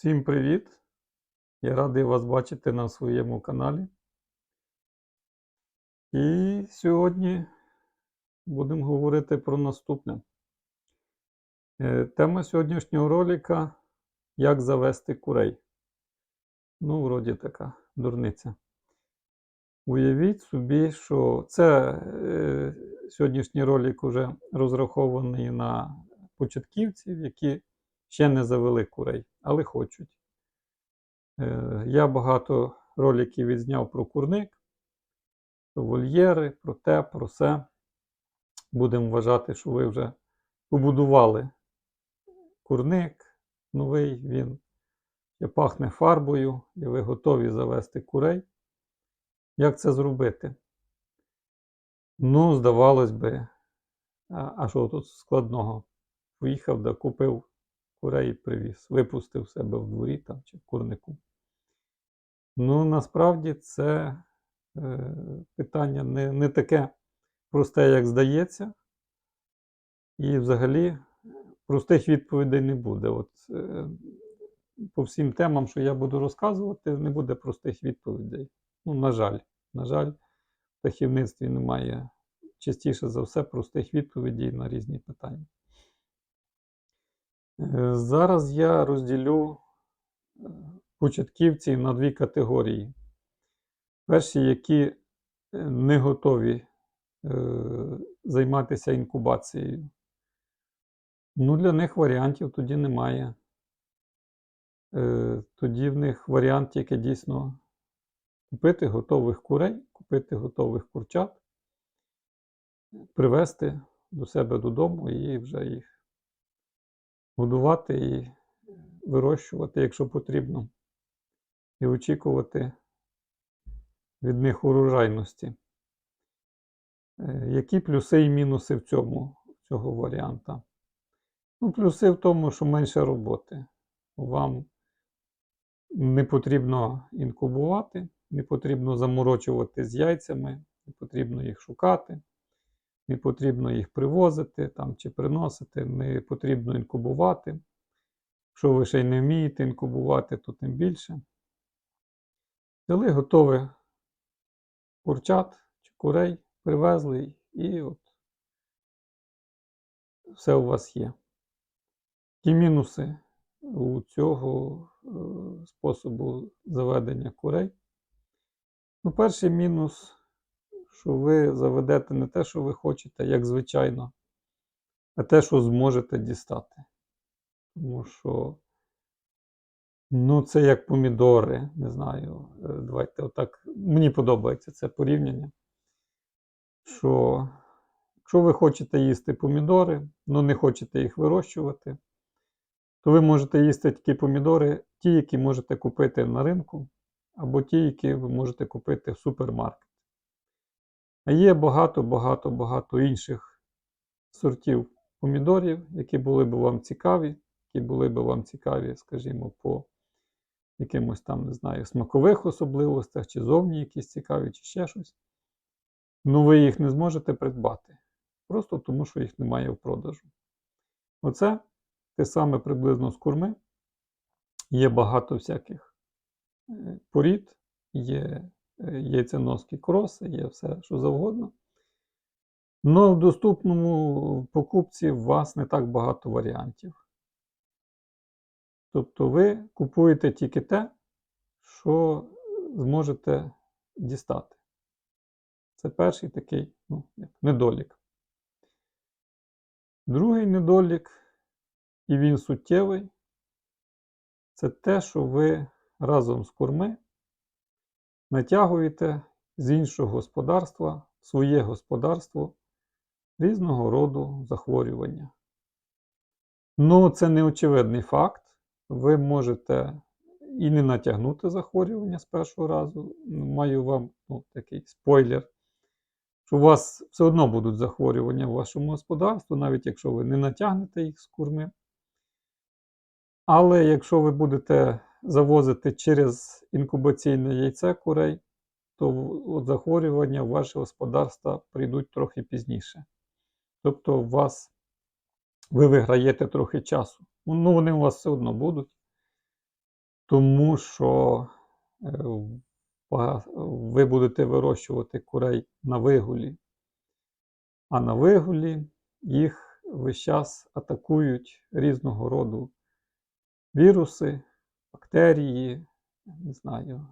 Всім привіт! Я радий вас бачити на своєму каналі. І сьогодні будемо говорити про наступне. Е, Тема сьогоднішнього ролика Як завести курей. Ну, вроді така дурниця. Уявіть собі, що це е, сьогоднішній ролик вже розрахований на початківців, які ще не завели курей, але хочуть. Е, Я багато роликів відзняв про курник, про вольєри, про те, про все. Будемо вважати, що ви вже побудували курник новий, він ще пахне фарбою, і ви готові завести курей. Як це зробити? Ну, здавалось би, а що тут складного? Поїхав да купив курей привіз, випустив себе в дворі там чи в курнику. Ну, насправді це е, питання не, не таке просте, як здається. І взагалі простих відповідей не буде. От, е, по всім темам, що я буду розказувати, не буде простих відповідей. Ну, на жаль, на жаль, в птахівництві немає частіше за все простих відповідей на різні питання. Е, Зараз я розділю е, початківців на дві категорії. Перші, які е, не готові займатися інкубацією. Ну, для них варіантів тоді немає. Тоді в них варіант тільки дійсно купити готових курей, купити готових курчат, привезти до себе додому і вже їх годувати і вирощувати, якщо потрібно, і очікувати від них урожайності. Е, Які плюси і мінуси в цьому цього варіанта? Ну, плюси в тому, що менше роботи. Вам не потрібно інкубувати, не потрібно заморочувати з яйцями, не потрібно їх шукати, не потрібно їх привозити там, чи приносити, не потрібно інкубувати. Якщо ви ще й не вмієте інкубувати, то тим більше. Взяли готове курчат чи курей, привезли і от все у вас є. Які мінуси у цього е, способу заведення курей? Ну, перший мінус, що ви заведете не те, що ви хочете, як звичайно, а те, що зможете дістати. Тому що, ну, це як помідори, не знаю. е, Давайте отак. Мені подобається це порівняння. Що, якщо ви хочете їсти помідори, але не хочете їх вирощувати, то ви можете їсти такі помідори, ті, які можете купити на ринку, або ті, які ви можете купити в супермаркеті. Є багато-багато-багато інших сортів помідорів, які були б вам цікаві, які були б вам цікаві, скажімо, по якимось там, не знаю, смакових особливостях, чи зовні якісь цікаві, чи ще щось. Ну, ви їх не зможете придбати. Просто тому, що їх немає в продажу. Оце те саме приблизно з курми. Є багато всяких е, порід, є е, яйценоски кроси, є все, що завгодно. Но в доступному покупці у вас не так багато варіантів. Тобто ви купуєте тільки те, що зможете дістати. Це перший такий ну, недолік. Другий недолік, і він суттєвий, це те, що ви разом з курми натягуєте з іншого господарства в своє господарство різного роду захворювання. Ну, це не очевидний факт. Ви можете і не натягнути захворювання з першого разу. Маю вам ну, такий спойлер, що у вас все одно будуть захворювання в вашому господарстві, навіть якщо ви не натягнете їх з курми. Але якщо ви будете завозити через інкубаційне яйце курей, то захворювання в ваше господарство прийдуть трохи пізніше. Тобто у вас ви виграєте трохи часу. Ну, вони у вас все одно будуть. тому що е, ви будете вирощувати курей на вигулі, а на вигулі їх весь час атакують різного роду віруси, бактерії, не знаю,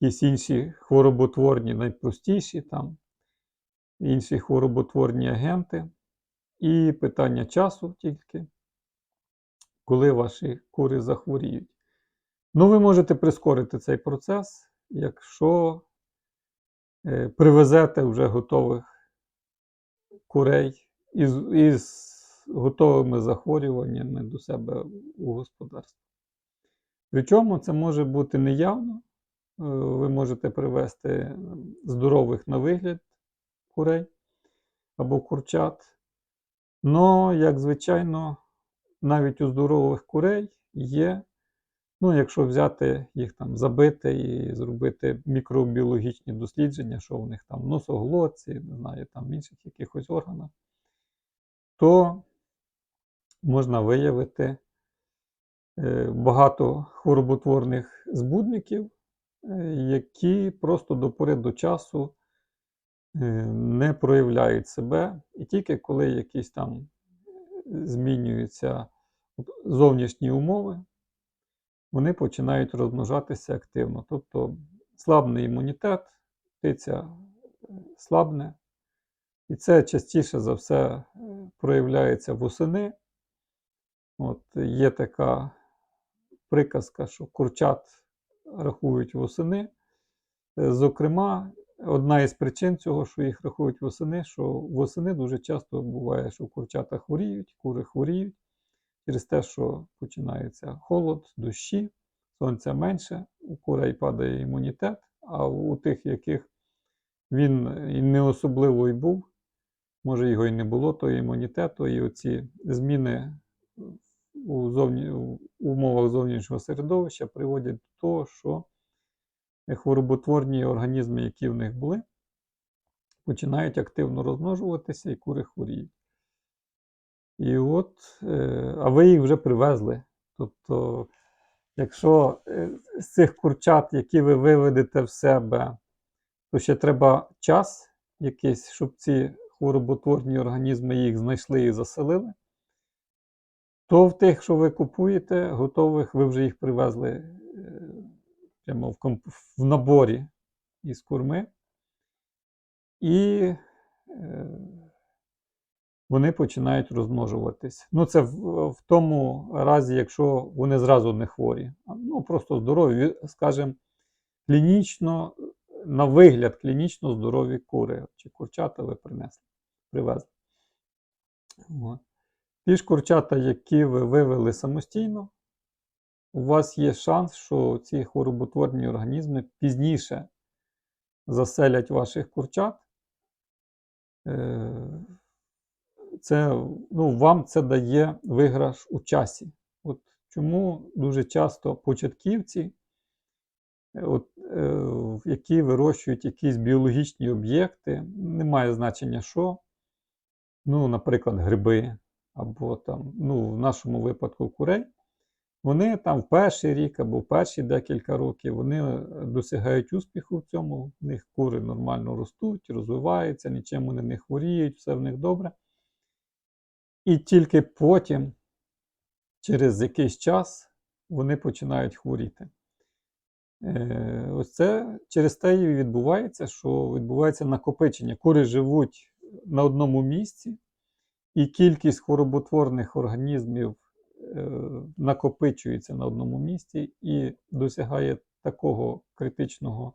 якісь інші хвороботворні, найпростіші там, інші хвороботворні агенти. І питання часу тільки, коли ваші кури захворіють. Ну, ви можете прискорити цей процес, якщо е, привезете вже готових курей із, із готовими захворюваннями до себе у господарство. Причому це може бути неявно. Е, Ви можете привезти здорових на вигляд курей або курчат. Но, як звичайно, навіть у здорових курей є, ну, якщо взяти їх там, забити і зробити мікробіологічні дослідження, що у них там в носоглотці, не знаю, там в інших якихось органах, то можна виявити е, багато хвороботворних збудників, е, які просто до пори до часу е, не проявляють себе. І тільки коли якісь там змінюються зовнішні умови, вони починають розмножатися активно. Тобто слабний імунітет, птиця е, слабне, і це частіше за все е, проявляється восени. От є така приказка, що курчат рахують восени. Е, Зокрема, одна із причин цього, що їх рахують восени, що восени дуже часто буває, що курчата хворіють, кури хворіють через те, що починається холод, дощі, сонця менше, у курей падає імунітет, а у тих, яких він і не особливо і був, може його і не було, того імунітету, і оці зміни у, зовні, у умовах зовнішнього середовища приводять до того, що хвороботворні організми, які в них були, починають активно розмножуватися і кури хворіють. І от, е, а ви їх вже привезли. Тобто, якщо е, з цих курчат, які ви виведете в себе, то ще треба час якийсь, щоб ці хвороботворні організми їх знайшли і заселили, то в тих, що ви купуєте, готових, ви вже їх привезли е, прямо в, комп- в наборі із курми. І е, вони починають розмножуватись. Ну, це в, в тому разі, якщо вони зразу не хворі. Ну, просто здорові, скажімо, клінічно, на вигляд, клінічно здорові кури чи курчата ви принесли, привезли. От. Ті ж курчата, які ви вивели самостійно, у вас є шанс, що ці хвороботворні організми пізніше заселять ваших курчат. Е, Це, ну, вам це дає виграш у часі. От чому дуже часто початківці, от, е, які вирощують якісь біологічні об'єкти, немає значення що, ну, наприклад, гриби, або там, ну, в нашому випадку курей, вони там в перший рік або в перші декілька років вони е, досягають успіху в цьому. В них кури нормально ростуть, розвиваються, нічим вони не хворіють, все в них добре. І тільки потім, через якийсь час, вони починають хворіти. Е, Ось це через те і відбувається, що відбувається накопичення. Кури живуть на одному місці, і кількість хвороботворних організмів е, накопичується на одному місці і досягає такого критичного,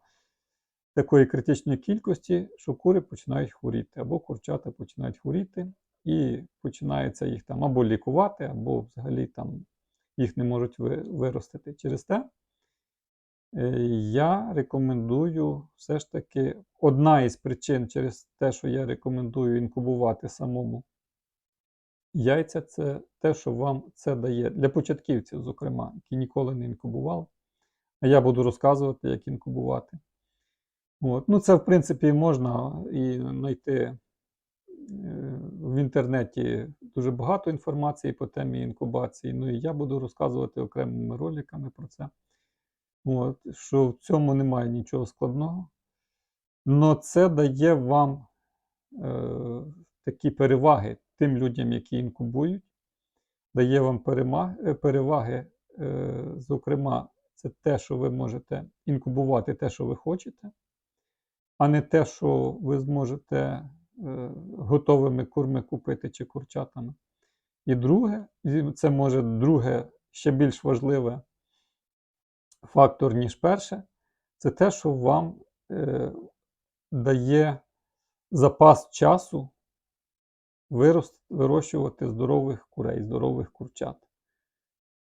такої критичної кількості, що кури починають хворіти, або курчата починають хворіти, і починається їх там або лікувати, або взагалі там їх не можуть виростити. Через те е, я рекомендую все ж таки одна із причин через те, що я рекомендую інкубувати самому яйця, це те, що вам це дає для початківців, зокрема, які ніколи не інкубували. А я буду розказувати, як інкубувати. От. Ну, це, в принципі, можна і знайти в інтернеті дуже багато інформації по темі інкубації. Ну і я буду розказувати окремими роликами про це. От, що в цьому немає нічого складного. Но це дає вам е, такі переваги тим людям, які інкубують, дає вам е, переваги, е, зокрема, це те, що ви можете інкубувати те, що ви хочете, а не те, що ви зможете е, готовими курми купити чи курчатами. І друге, це може друге, ще більш важливе фактор, ніж перше, це те, що вам е, дає запас часу вирощувати здорових курей, здорових курчат.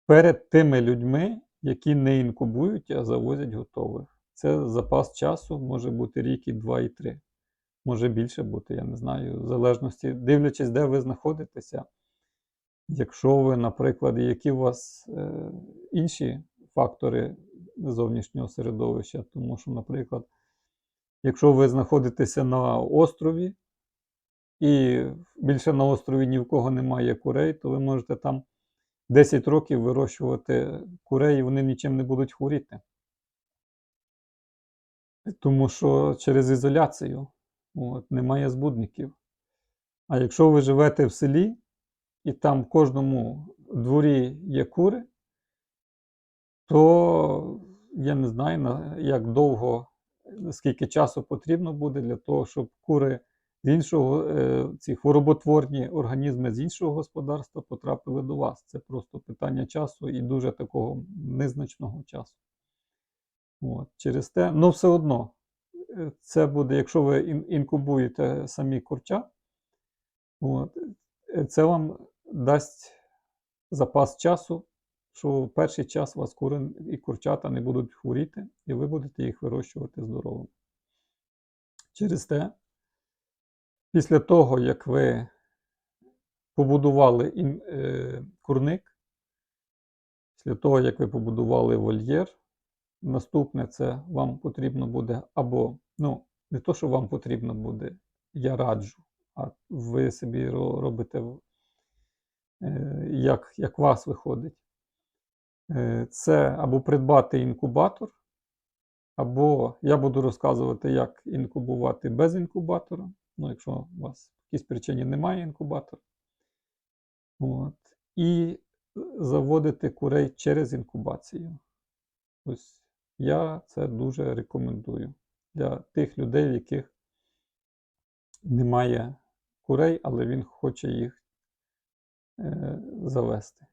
Перед тими людьми, які не інкубують, а завозять готових. Це запас часу може бути рік і два, і три. Може більше бути, я не знаю, в залежності, дивлячись, де ви знаходитеся. Якщо ви, наприклад, які у вас е, інші фактори зовнішнього середовища, тому що, наприклад, якщо ви знаходитеся на острові, і більше на острові ні в кого немає курей, то ви можете там 10 років вирощувати курей, і вони нічим не будуть хворіти. Тому що через ізоляцію от, немає збудників. А якщо ви живете в селі, і там в кожному дворі є кури, то я не знаю, як довго, скільки часу потрібно буде для того, щоб кури з іншого, е, ці хвороботворні організми з іншого господарства потрапили до вас. Це просто питання часу і дуже такого незначного часу. От, через те, ну все одно, е, це буде, якщо ви ін- інкубуєте самі курча, от, е, це вам дасть запас часу, що в перший час у вас кури і курчата не будуть хворіти, і ви будете їх вирощувати здоровими. Через те, після того, як ви побудували е, курник, після того, як ви побудували вольєр, наступне це вам потрібно буде або, ну, не то, що вам потрібно буде, я раджу, а ви собі ро- робите, е, як, як вас виходить. Е, Це або придбати інкубатор, або я буду розказувати, як інкубувати без інкубатора. Ну, якщо у вас по якійсь причині немає інкубатора. От. І заводити курей через інкубацію. Ось я це дуже рекомендую для тих людей, в яких немає курей, але він хоче їх е, завести.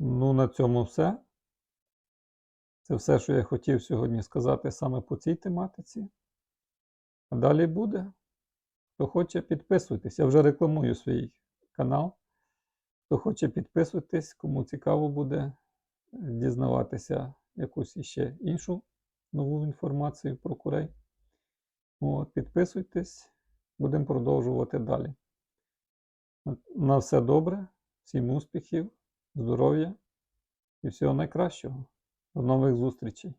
Ну, на цьому все. Це все, що я хотів сьогодні сказати саме по цій тематиці. А далі буде. Хто хоче, підписуйтесь. Я вже рекламую свій канал. Хто хоче, підписуйтесь, кому цікаво буде дізнаватися якусь іще іншу нову інформацію про курей. От, підписуйтесь, будемо продовжувати далі. На все добре, всім успіхів, здоров'я і всього найкращого. До нових зустрічей!